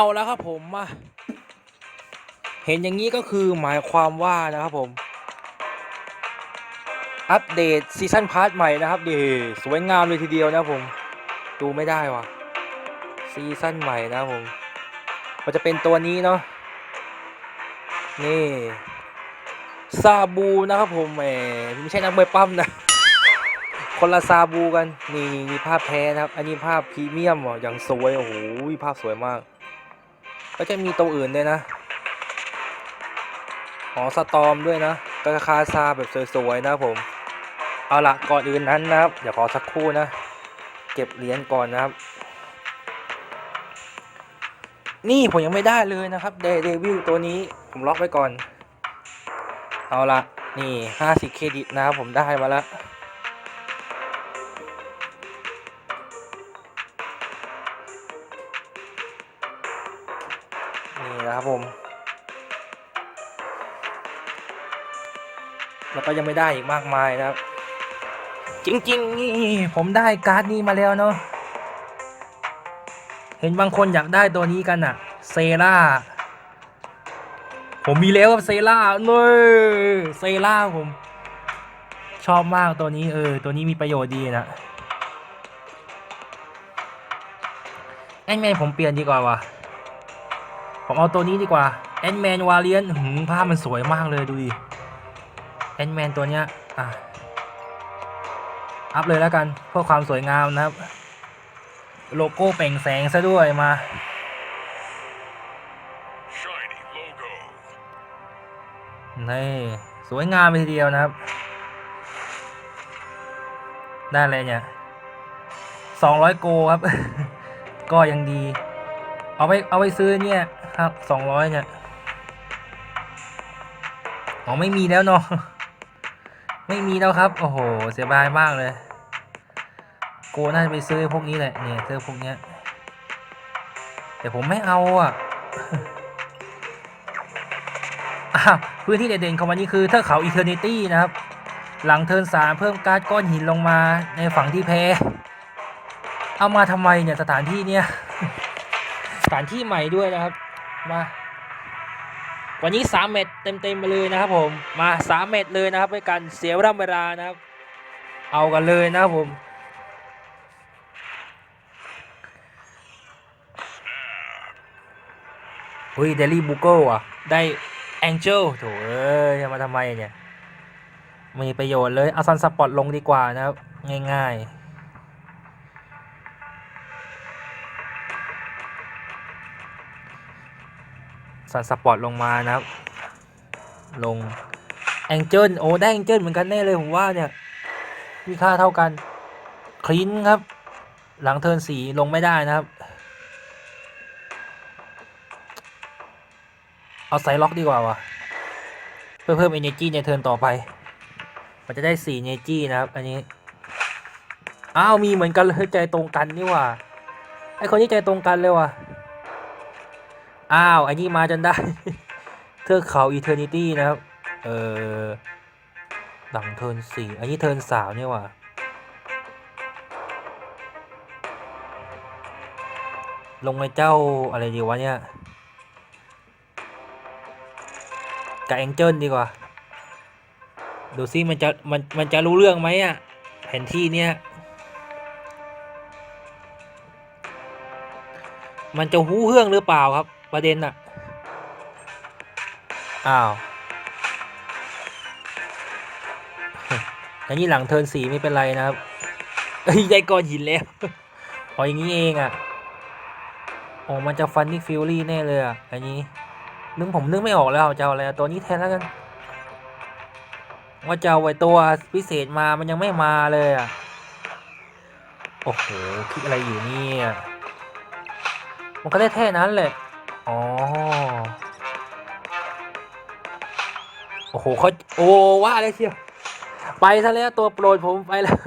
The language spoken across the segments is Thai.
เอาแล้วครับผมมาเห็นอย่างนี้ก็คือหมายความว่านะครับผม อัปเดตซีซั่นพาร์ทใหม่นะครับดีสวยงามเลยทีเดียวนะผม ดูไม่ได้ว่ะซีซั่นใหม่นะผมก็จะเป็นตัวนี้เนาะนี่ซาบูนะครับผมแหมไม่ใช่นักมวยปั้มนะ คนละซาบูกัน นี่นี่ภาพแท้นะครับ อันนี้ภาพพรีเมียมอะอย่างสวย โอ้โหภาพสวยมาก ก็จะมีตัวอื่นด้วยนะอ๋อสตอมด้วยนะกาคาซาแบบสวยๆนะผม เอาละก่อนอื่นนั้นนะครับเดี๋ยวขอสักครู่นะ เก็บเหรียญก่อนนะครับ นี่ผมยังไม่ได้เลยนะครับเดวิลตัวนี้ผมล็อกไว้ก่อน เอาละนี่ 50 เครดิตนะครับผมได้มาแล้ว แล้วก็ยังไม่ได้อีกมากมายนะครับ จริง ๆ นี่ผมได้การ์ดนี้มาแล้วเนาะเห็นบางคนอยากได้ตัวนี้กันอะเซราผมมีแล้วครับเซราเนยเซราผมชอบมากตัวนี้เออ ตัวนี้มีประโยชน์ดีนะแอนแมนผมเปลี่ยนดีกว่าวะผมเอาตัวนี้ดีกว่าแอนแมนวาเลียนหืมภาพมันสวยมากเลยดูดิ อนแมนตัวเนี้ยอะอัพเลยแล้วกันเพื่อความสวยงามนะครับ โลโก้เปล่งแสงซะด้วยมา Shiny logo. นี่สวยงามไปทีเดียวนะครับ ได้เลยเนี่ยสองร้อยโกครับ ก็ยังดี เอาไปเอาไปซื้อเนี่ยครับสองร้อยเนี่ย อ๋อไม่มีแล้วเนาะ ไม่มีแล้วครับ โอ้โห เสียดายมากเลย โกน่าจะไปซื้อพวกนี้แหละเนี่ยซื้อพวกเนี้ยแต่ผมไม่เอาอะอ้าพื้นที่เด่นๆของวันนี้คือเทือกเขาอีเทอร์นิตี้นะครับ หลังเทิร์นสามเพิ่มการ์ดก้อนหินลงมาในฝั่งที่แพ้ เอามาทำไมเนี่ยสถานที่เนี่ย สถานที่ใหม่ด้วยนะครับ มา วันนี้สามเม็ดเต็มๆไปเลยนะครับผมมาสามเม็ดเลยนะครับด้วยกันเสียเวลานะครับ เอากันเลยนะครับผมเฮ้ยเดลี่บุโก้อะได้แองเจิลโถเอ้ยจะมาทำไมเนี่ย มีประโยชน์เลยเอาซันสปอตลงดีกว่านะครับ ง่ายๆ ซันสปอร์ตลงมานะครับ ลงแองเจิลโอ้ได้แองเจิลเหมือนกันแน่เลยผมว่าเนี่ย มีค่าเท่ากันคลินครับ หลังเทินสีลงไม่ได้นะครับ เอาไซล็อกดีกว่าวะเพื่อเพิ่ม energy ในเทินต่อไป มันจะได้4 energy นะครับ อันนี้อ้าวมีเหมือนกันเลยใจตรงกันนี่ว่าไอคนนี้ใจตรงกันเลยว่ะ อ้าวอันนี้มาจนได้ เทือกเขา eternity นะครับ เออหลังเทิร์นสี่อันนี้เทิร์นสามนี่หว่าลงในเจ้าอะไรดีวะเนี่ยกับแองเจิลดีกว่า ดูซิมันจะมันมันจะรู้เรื่องไหมอะแผนที่เนี้ยมันจะหู้เรื่องหรือเปล่าครับ ประเด็นอะอ้าวอันนี้หลังเทิร์นสีไม่เป็นไรนะครับเอ้ยได้ก้อนหินแล้วพออย่างนี้เองอะโอ้มันจะฟันนี่ฟิลลี่แน่เลยอะอันนี้นึกผมนึกไม่ออกแล้วจะเอาอะไรเอาตัวนี้แทนแล้วกันว่าจะเอาไว้ตัวพิเศษมามันยังไม่มาเลยอะโอ้โหคิดอะไรอยู่เนี่ยมันก็ได้แค่นั้นแหละ อ๋อ โอ้โหเขาโอ้ว่าเลยเชียว ไปซะแล้วตัวโปรดผมไปแล้ว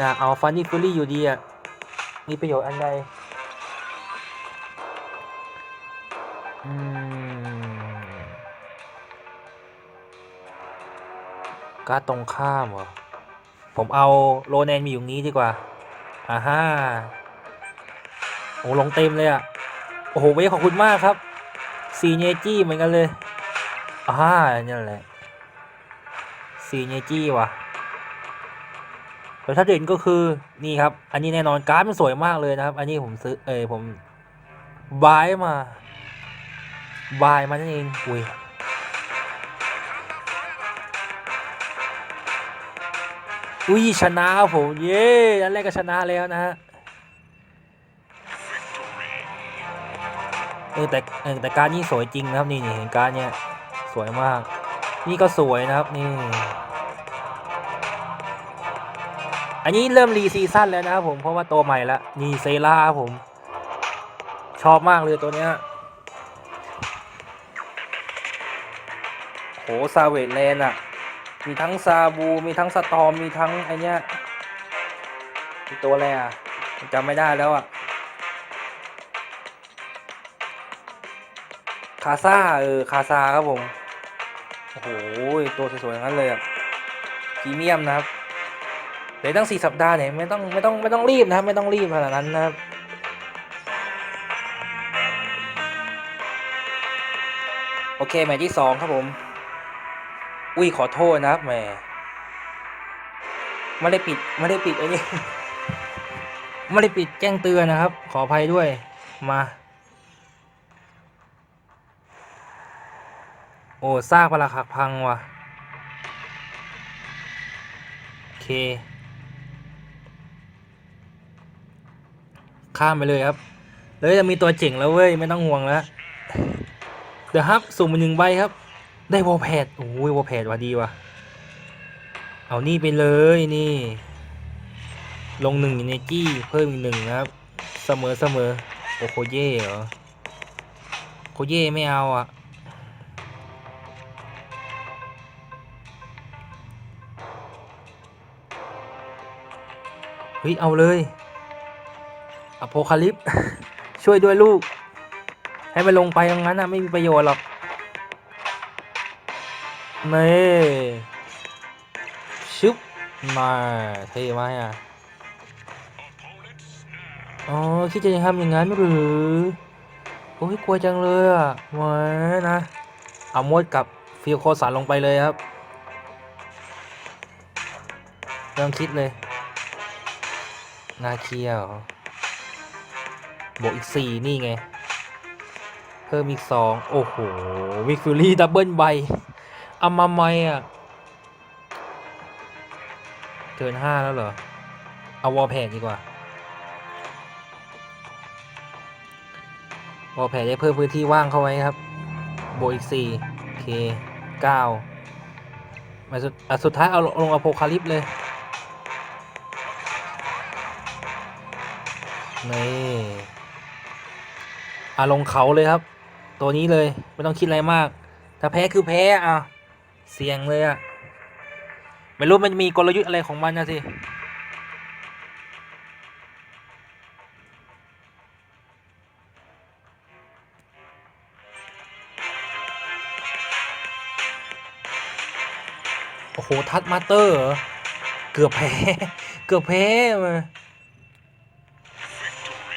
นะเอาฟันนี่ฟิลลี่อยู่ดีอะ มีประโยชน์อันใดอืมการ์ดตรงข้ามเหรอ ผมเอาโรแนนมีอยู่นี้ดีกว่าอ่าฮ่าโอ้ลงเต็มเลยอะ โอ้โหเวขอบคุณมากครับซีเนจี้เหมือนกันเลยอ่านี่แหละซีเนจี้ว่ะแล้วถ้าเด่นก็คือนี่ครับ อันนี้แน่นอนการ์ดมันสวยมากเลยนะครับ อันนี้ผมซื้อเออผมบายมาบายมานั่นเองอุ้ยอุ้ยชนะผมเย้อันแรกก็ชนะแล้วนะฮะ เออแต่เออแต่การนี่สวยจริงนะครับนี่นี่เห็นการเนี่ยสวยมาก นี่ก็สวยนะครับนี่ อันนี้เริ่มรีซีซั่นแล้วนะครับผมเพราะว่าตัวใหม่ละนี่เซล่าครับผม ชอบมากเลยตัวเนี้ยโหซาเวตแลนอะมีทั้งซาบูมีทั้งสตอมมีทั้งไอเนี้ยตัวอะไรอะจำไม่ได้แล้วอะ คาซาเออคาซาครับผม โอ้โห ตัวสวยๆงั้นเลยอะพรีเมียมนะครับเหลือตั้งสี่สัปดาห์เนี่ยไม่ต้องไม่ต้องไม่ต้องรีบนะครับ ไม่ต้องรีบขนาดนั้นนะครับโอเคแมตช์ที่สองครับผม อุ้ยขอโทษนะครับแหมไม่ได้ปิดไม่ได้ปิดไอ้นี่ไม่ได้ปิดแจ้งเตือนนะครับ ขออภัยด้วยมา โอ้ซากปลักหักพังว่ะ โอเค ข้ามไปเลยครับเลยจะมีตัวเจ๋งแล้วเว้ย ไม่ต้องห่วงแล้วเดี๋ยวครับสุ่มมาหนึ่งใบครับ ได้วอลแพดโอ้ยวอลแพดว่ะดีว่ะ เอานี่ไปเลยนี่ ลงหนึ่งในจี้เพิ่มอีกหนึ่งครับ เสมอเสมอโอโคเย่เหรอโคเย่ไม่เอาอะ เฮ้ย เอาเลยอโพคาลิป ช่วยด้วยลูก ให้มันลงไปตรงนั้นนะไม่มีประโยชน์หรอกนี่ชึบมาเท่ไหมอะอ๋อคิดจะทำอย่างนั้นหรือโอ้ยกลัวจังเลยอะหมานะเอามดกับฟิลโคสันลงไปเลยครับไม่ต้องคิดเลย นาเคียว บวกอีกสี่นี่ไง เพิ่มอีกสองโอ้โห วิกฟิลี่ดับเบิลใบอามาไหมอะเกินห้าแล้วเหรอ เอาวอลแพดดีกว่า วอลแพดได้เพิ่มพื้นที่ว่างเข้าไว้ครับ บวกอีกสี่โอเคเก้ามาสุดอะสุดท้ายเอาลงอโพคาลิปเลย นี่อาลงเขาเลยครับ ตัวนี้เลยไม่ต้องคิดอะไรมาก ถ้าแพ้คือแพ้อะเสี่ยงเลยอะไม่รู้มันมีกลยุทธ์อะไรของมันนะสิโอ้โห ทัดมาเตอร์เหรอเกือบแพ้ เกือบแพ้มา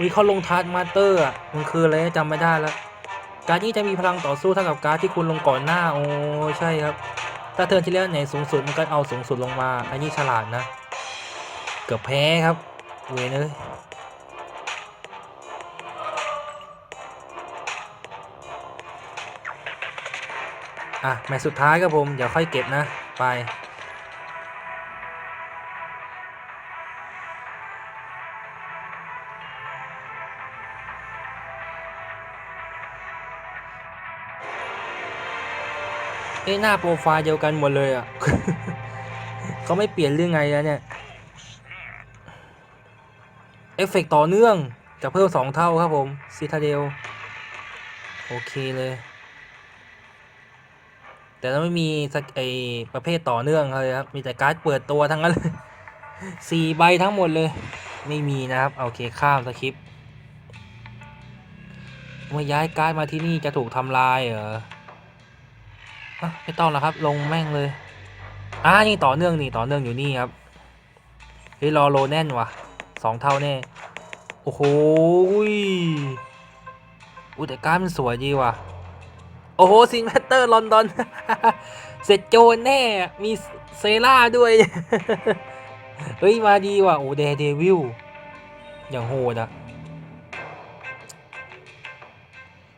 วิเขาลงทัดมาสเตอร์อะมันคืออะไรจำไม่ได้แล้ว การนี้จะมีพลังต่อสู้เท่ากับการที่คุณลงก่อนหน้า โอ้ใช่ครับ ถ้าเทิร์นที่แล้วไหนสูงสุดมันก็เอาสูงสุดลงมา อันนี้ฉลาดนะ เกือบแพ้ครับ เวยเนยอะแมตช์สุดท้ายครับผม เดี๋ยวค่อยเก็บนะ ไป เอ้หน้าโปรไฟล์เดียวกันหมดเลยอะ เขาไม่เปลี่ยนเรื่องไงแล้วเนี่ย เอฟเฟกต์ต่อเนื่อง จะเพิ่มสองเท่าครับผมซีทาเดลโอเคเลย แต่เราไม่มีสักไอประเภทต่อเนื่องเลยครับ มีแต่การ์ดเปิดตัวทั้งนั้นเลยสี่ใบทั้งหมดเลย ไม่มีนะครับ โอเคข้ามสคริปต์เมื่อย้ายการ์ดมาที่นี่จะถูกทำลายเหรอ อะไม่ต้องแล้วครับ ลงแม่งเลยอ่านี่ต่อเนื่องนี่ต่อเนื่องอยู่นี่ครับเฮ้ยรอโลแน่นว่ะสองเท่าแน่โอ้โหอุ้ยแต่การมันสวยดีว่ะโอ้โหซินแพตเตอร์ลอนดอนเสร็จโจนแน่มีเซล่าด้วย เฮ้ย มาดีว่ะโอ้เดเดวิลอย่างโหดอะ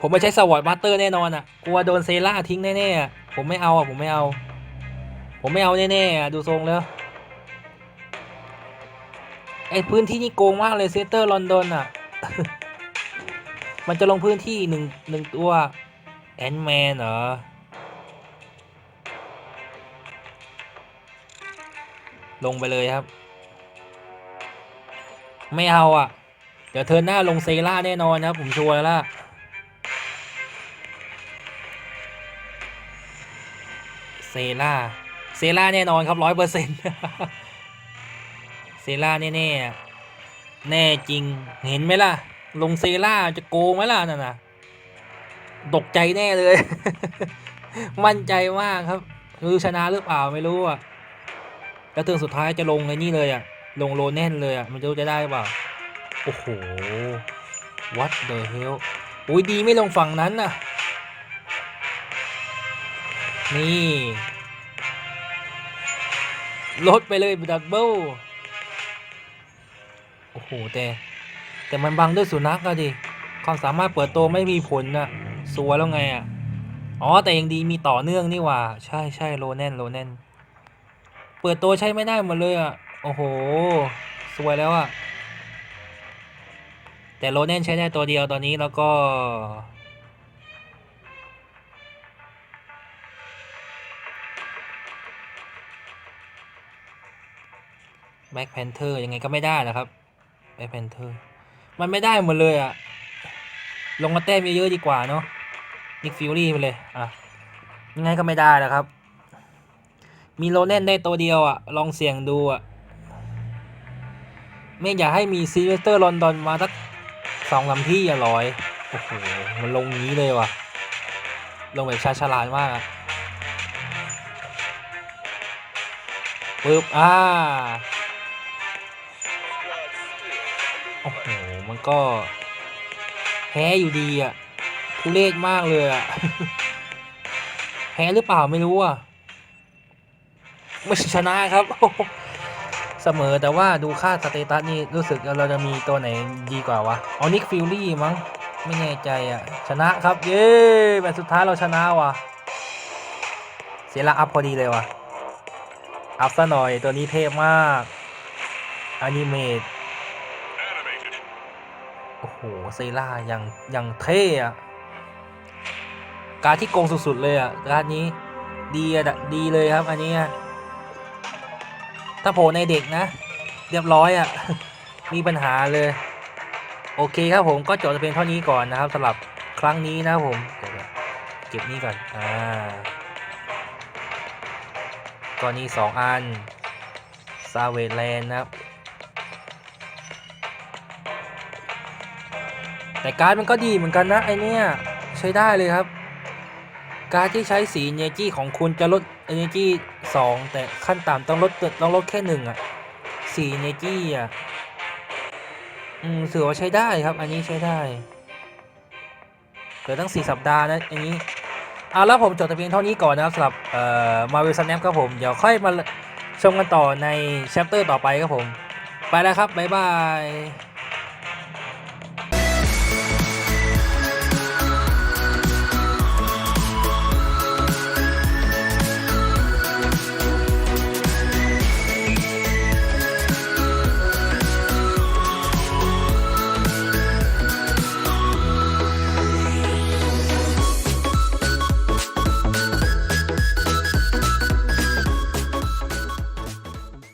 ผมไม่ใช้สวอตมาสเตอร์แน่นอนอะกลัวโดนเซล่าทิ้งแน่ๆอะ ผมไม่เอาอะผมไม่เอา ผมไม่เอาแน่ๆอะดูทรงแล้วไอพื้นที่นี่โกงมากเลยเซเตอร์ลอนดอนอะ มันจะลงพื้นที่หนึ่งหนึ่งตัวแอนแมนเหรอลงไปเลยครับ ไม่เอาอะ เดี๋ยวเทินหน้าลงเซล่าแน่นอนนะครับผมชัวร์แล้วล่ะ เซล่าเซล่าแน่นอนครับร้อยเปอร์เซ็นต์เซล่าแน่ๆอะแน่จริงเห็นไหมล่ะ ลงเซล่าจะโกงไหมล่ะนั่นน่ะตกใจแน่เลย มั่นใจมากครับ คือชนะหรือเปล่าไม่รู้อะแล้วเทิร์นสุดท้ายจะลงไอ้นี่เลยอะ ลงโลแน่นเลยอะมันจะรู้จะได้เปล่าโอ้โห what the hell อุ้ยดีไม่ลงฝั่งนั้นน่ะ นี่ลดไปเลยดับเบิลโอ้โห แต่ แต่มันบังด้วยสุนัขอะดิ ความสามารถเปิดตัวไม่มีผลนะสัวแล้วไงอะอ๋อ แต่ยังดีมีต่อเนื่องนี่ว่า ใช่ใช่โลแน่นโลแน่นเปิดตัวใช้ไม่ได้หมดเลยอะโอ้โห สวยแล้วอะแต่โลแน่นใช้ได้ตัวเดียวตอนนี้แล้วก็ แบ็คแพนเทอร์ยังไงก็ไม่ได้นะครับแบ็คแพนเทอร์มันไม่ได้หมดเลยอะลงมาแต้มเยอะๆดีกว่าเนาะนิกฟิวรี่ไปเลยอะยังไงก็ไม่ได้นะครับ มีโลเน่นได้ตัวเดียวอะลองเสี่ยงดูอะไม่อยากให้มีซีเวสเตอร์ลอนดอนมาสักสองลำที่อย่าร้อยโอ้โหมันลงนี้เลยว่ะ ลงแบบชาฉลาดมากอะปึ๊บอ่า โอ้โห มันก็ แพ้อยู่ดีอะทุเรศมากเลยอะแพ้หรือเปล่าไม่รู้อะไม่ชนะครับ เสมอแต่ว่าดูค่าสเตตัสนี่รู้สึกเราจะมีตัวไหนดีกว่าวะออนิกฟิลลี่มั้ง ไม่แน่ใจอะชนะครับ เย้แมตช์สุดท้ายเราชนะว่ะ เสียละอัพพอดีเลยว่ะ อัพซะหน่อยตัวนี้เทพมากอนิเมต หเซล่าอย่างอย่างเท่อะการที่โกงสุดๆเลยอะการนี้ดีอะดีเลยครับอันนี้ถ้าโผล่ในเด็กนะ เรียบร้อยอะมีปัญหาเลย โอเคครับผมก็จบแต่เพียงเท่านี้ก่อนนะครับสำหรับครั้งนี้นะครับผมเก็บนี้ก่อนอ่าก็นี่สองอันซาเวแลนนะครับ แต่การ์ดมันก็ดีเหมือนกันนะไอเนี้ยใช้ได้เลยครับ การ์ดที่ใช้สีเนจี้ของคุณจะลดเนจี้สองแต่ขั้นต่ำต้องลดต้องลดแค่หนึ่งอะสีเนจี้อะอืมถือว่าใช้ได้ครับ อันนี้ใช้ได้เหลือตั้งสี่สัปดาห์นะอันนี้เอาแล้วผมจบแต่เพียงเท่านี้ก่อนนะครับสำหรับเอ่อมาวิลสแนปครับผม เดี๋ยวค่อยมาชมกันต่อในแชปเตอร์ต่อไปครับผม ไปแล้วครับ บ๊ายบาย